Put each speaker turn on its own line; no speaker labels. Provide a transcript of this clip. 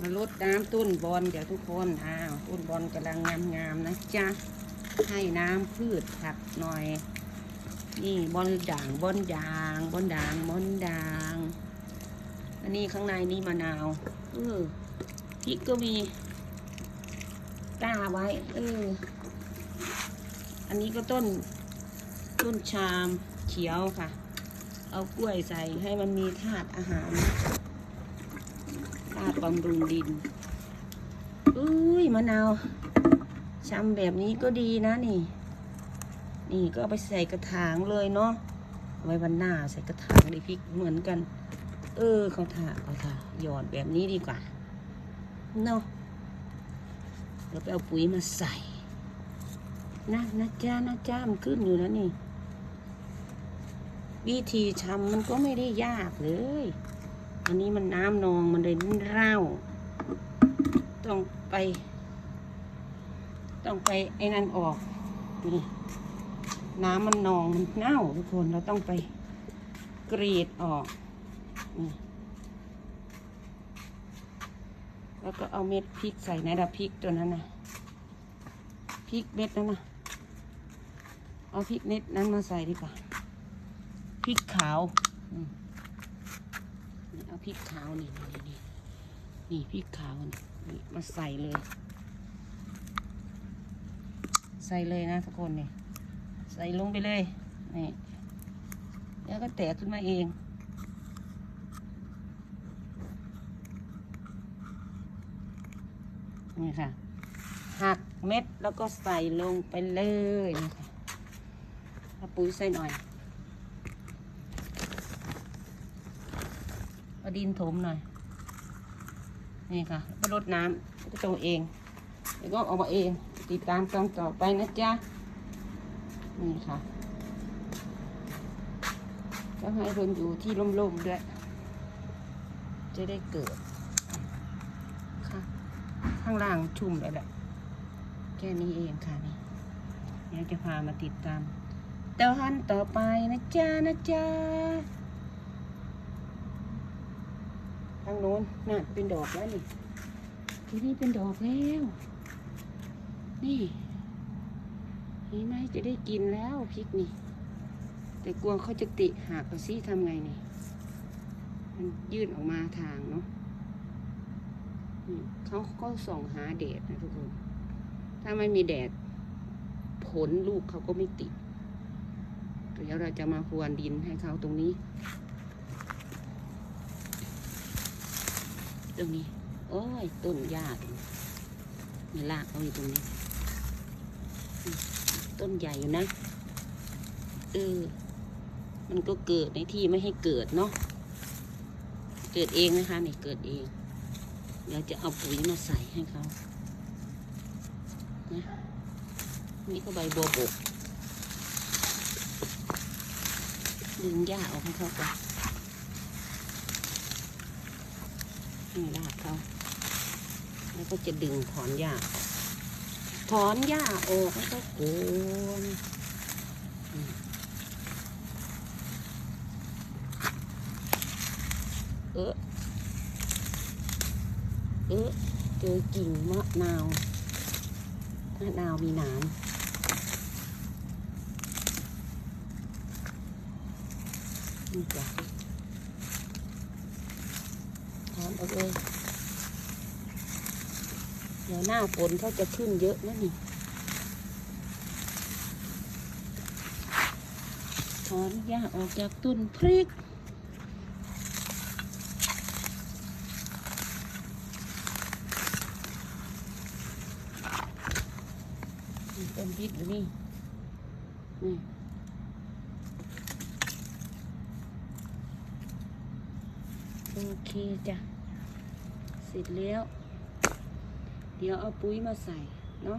มาลดน้ำต้นบอลเดี๋ยวทุกคนอ้าวต้นบอลกำลังงามๆนะจ๊ะให้น้ำพืชผักหน่อย นี่บอลด่างบอลยางบอลด่างบอลด่าง อันนี้ข้างในนี่มะนาวเออพริกก็มีกล้าไว้เอออันนี้ก็ต้นต้นชามเขียวค่ะ เอากล้วยใส่ให้มันมีธาตุอาหาร ธาตุบำรุงดิน อุ้ยมะนาวชำแบบนี้ก็ดีนะนี่ นี่ก็เอาไปใส่กระถางเลยเนาะ ไว้วันหน้าใส่กระถางเลยพริกเหมือนกัน เออเขาถาเขาถ่าหยอดแบบนี้ดีกว่า เนาะแล้วไปเอาปุ๋ยมาใส่ นะนะจ้านะจ้ามันขึ้นอยู่แล้วนี่ วิธีทำมันก็ไม่ได้ยากเลย อันนี้มันน้ำนองมันเลยเร่า ต้องไป ต้องไปไอ้นั่นออก นี่ น้ำมันนองมันเน่าทุกคนเราต้องไปกรีดออกนี่แล้วก็เอาเม็ดพริกใส่ในดับพริกตัวนั้นนะพริกเม็ดนั้นนะเอาพริกเม็ดนั้นมาใส่ดีกว่าพริกขาวอืม พริกขาวนี่นี่นี่นี่พริกขาวนี่นี่มาใส่เลย ใส่เลยนะทุกคนนี่ใส่ลงไปเลยนี่แล้วก็แตกขึ้นมาเองนี่ค่ะหักเม็ดแล้วก็ใส่ลงไปเลยนี่ค่ะปุ๋ยใส่หน่อย เอา ดินถมหน่อย นี่ค่ะก็รดน้ำก็โตเองเดี๋ยวก็ออกมาเอง ติดตามตอนต่อไปนะจ๊ะ นี่ค่ะต้องให้เพิ่นอยู่ที่ร่มๆด้วย จะได้เกิด ค่ะ ข้างล่างชุ่มแล้วแหละ แค่นี้เองค่ะนี่เดี๋ยวจะพามาติดตามเต่อหันต่อไปนะจ๊ะนะจ๊ะ ทางโน้นน่ะเป็นดอกแล้วนี่ทีนี้เป็นดอกแล้ว นี่เห็นไหมจะได้กินแล้วพริกนี่ แต่กลัวเขาจะติหักกระซี่ทำไงนี่ มันยื่นออกมาทางเนาะเขาก็ส่องหาแดดนะทุกคน ถ้าไม่มีแดด ผลลูกเขาก็ไม่ติด เดี๋ยวเราจะมาพรวนดินให้เขาตรงนี้ ตรงนี้ โอ้ยต้นหญ้าตรงนี้มีรากเขาอยู่ตรงนี้ ต้นใหญ่อยู่นะเออมันก็เกิดในที่ไม่ให้เกิดเนาะเกิดเองนะคะนี่เกิดเอง เดี๋ยวจะเอาปุ๋ยมาใส่ให้เขานะนี่ก็ใบบัวบกดึงหญ้าออกให้เขาก่อ นนี่รากเขาแล้วก็จะดึงถอนหญ้า ถอนหญ้าออกแล้วก็โกนเออเออเจอกิ่งมะนาวมะนาวมีหนามนี่จ้ะ อนออเลยเดี๋ยวหน้าฝนเขาจะขึ้นเยอะนะนี่ถอนหญ้าออกจากต้นพริกนี่ต้นพริกอยู่นี่นี่โอเคจ้ะ เสร็จแล้ว เดี๋ยวเอาปุ๋ยมาใส่เนาะ